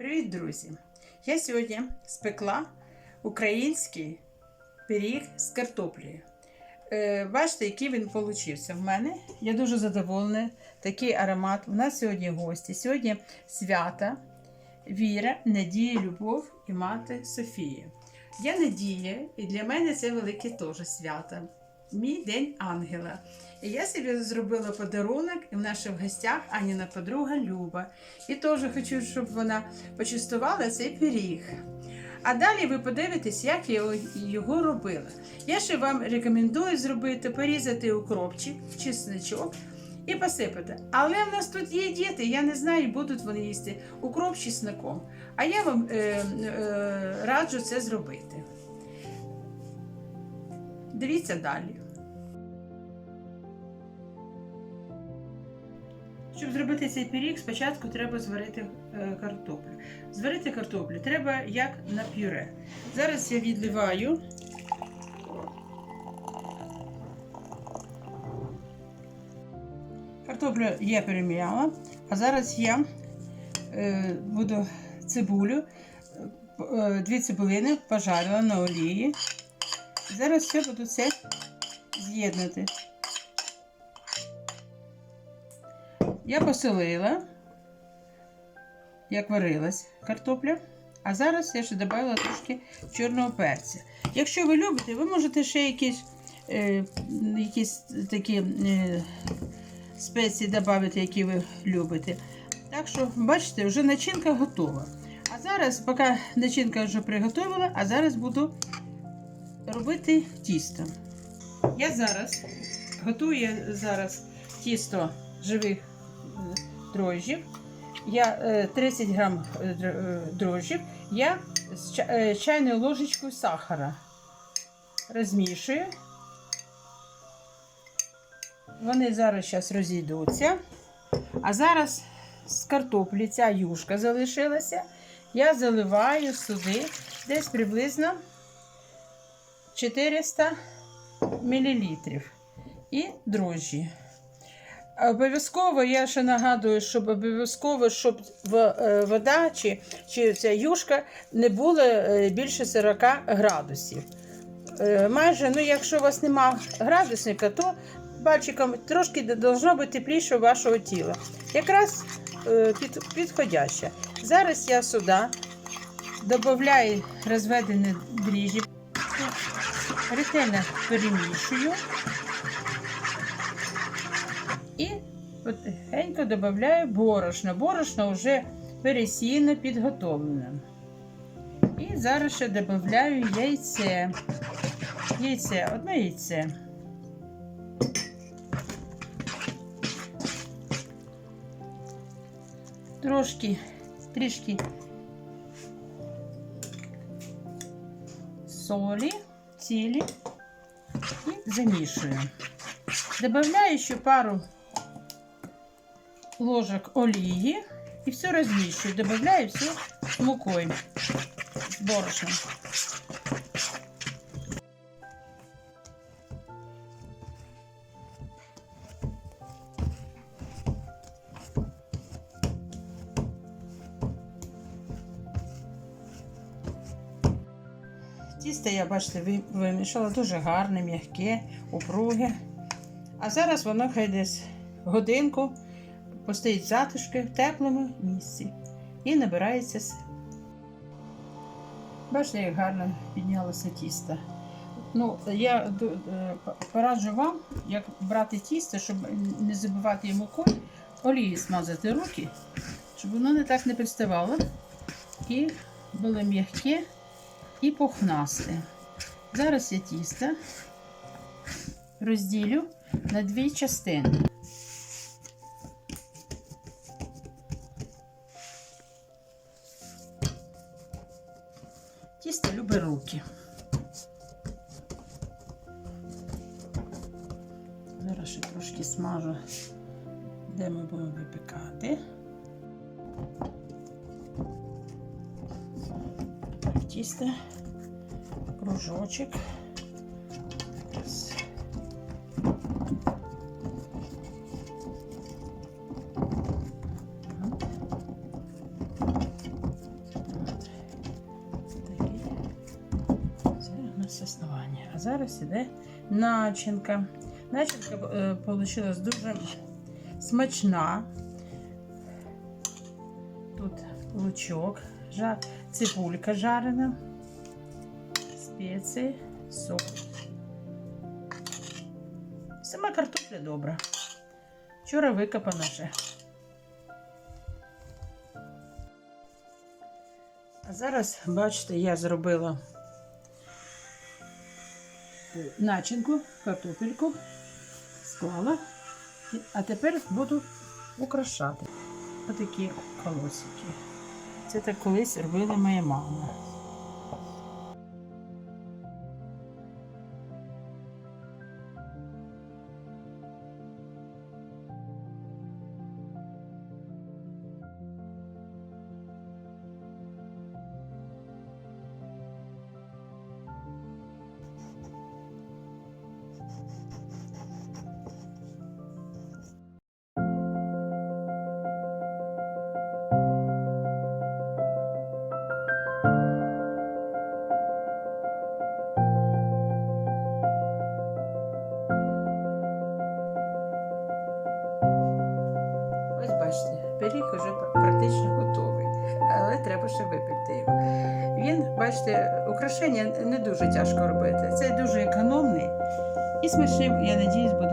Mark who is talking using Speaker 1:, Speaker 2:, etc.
Speaker 1: Привіт, друзі! Я сьогодні спекла український пиріг з картоплею. Е, бачите, який він получився в мене. Я дуже задоволена. Такий аромат. У нас сьогодні гості. Сьогодні свята, Віра, Надія, Любов і мати Софія. Я Надія, і для мене це велике теж свято. Мій день ангела. І я собі зробила подарунок, і в в гостях Аніна подруга Люба. І теж хочу, щоб вона почастувала цей пиріг. А далі ви подивитесь, як я його- робила. Я ще вам рекомендую зробити, порізати укропчик, чесничок і посипати. Але в нас тут є діти, я не знаю, будуть вони їсти укроп чесником. А я вам е, е, раджу це зробити. Дивіться далі. Щоб зробити цей пиріг, спочатку треба зварити е, картоплю. Зварити картоплю треба як на пюре. Зараз я відливаю. Картоплю я переміяла, а зараз я е, буду цибулю, е, дві цибулини пожарила на олії. Зараз все буду це з'єднати. Я посолила, як варилась картопля. А зараз я ще додала трошки чорного перця. Якщо ви любите, ви можете ще якісь, е, якісь такі е, спеції додати, які ви любите. Так що, бачите, вже начинка готова. А зараз, поки начинка вже приготувала, а зараз буду робити тісто. Я зараз готую зараз тісто живих е, дрожжів. Я е, 30 грам е, др- е, дрожжів я з чайною ложечкою сахара розмішую. Вони зараз зараз розійдуться. А зараз з картоплі ця юшка залишилася. Я заливаю сюди десь приблизно 400 мл і дрожжі. Обов'язково я ще нагадую, щоб обов'язково, щоб е, вода чи, чи ця юшка не було е, більше 40 градусів. Е, Майже, ну якщо у вас немає градусника, то пальчиком трошки должно бути тепліше вашого тіла. Якраз під, підходяще. Зараз я сюди додаю розведені дріжджі, ретельно перемішую. І потихеньку додаю борошно. Борошно вже пересіяно, підготовлене. І зараз ще додаю яйце. Яйце, одне яйце. Трошки, трішки солі, цілі і замішую. Добавляю ще пару ложек олії и все розмішую. Добавляю все с мукой, с борошном. Тісто я, бачите, вимішала дуже гарне, м'яке, упруге. А зараз воно хай десь годинку постоїть затишки в теплому місці і набирається сил. Бачите, як гарно піднялося тісто. Ну, я е, пораджу вам, як брати тісто, щоб не забивати йому мукою, олії смазати руки, щоб воно не так не приставало. І було м'яке і пухнасте. Зараз я тісто розділю на дві частини. Тісто любить руки. Зараз ще трошки смажу, де ми будемо випікати. тісто, кружочок. Основання. А зараз іде начинка. Начинка е, вийшла дуже смачна. Тут лучок, жар цибулька жарена, спеції, соль. Сама картопля добра. Вчора викопана ще. А зараз, бачите, я зробила начинку, картопельку, склала. А тепер буду украшати. Отакі колосики. Це так колись робила моя мама. Бачите, пиріг вже практично готовий, але треба ще випекти його. Він, бачите, украшення не дуже тяжко робити. Це дуже економний і смачний, я надіюсь, буде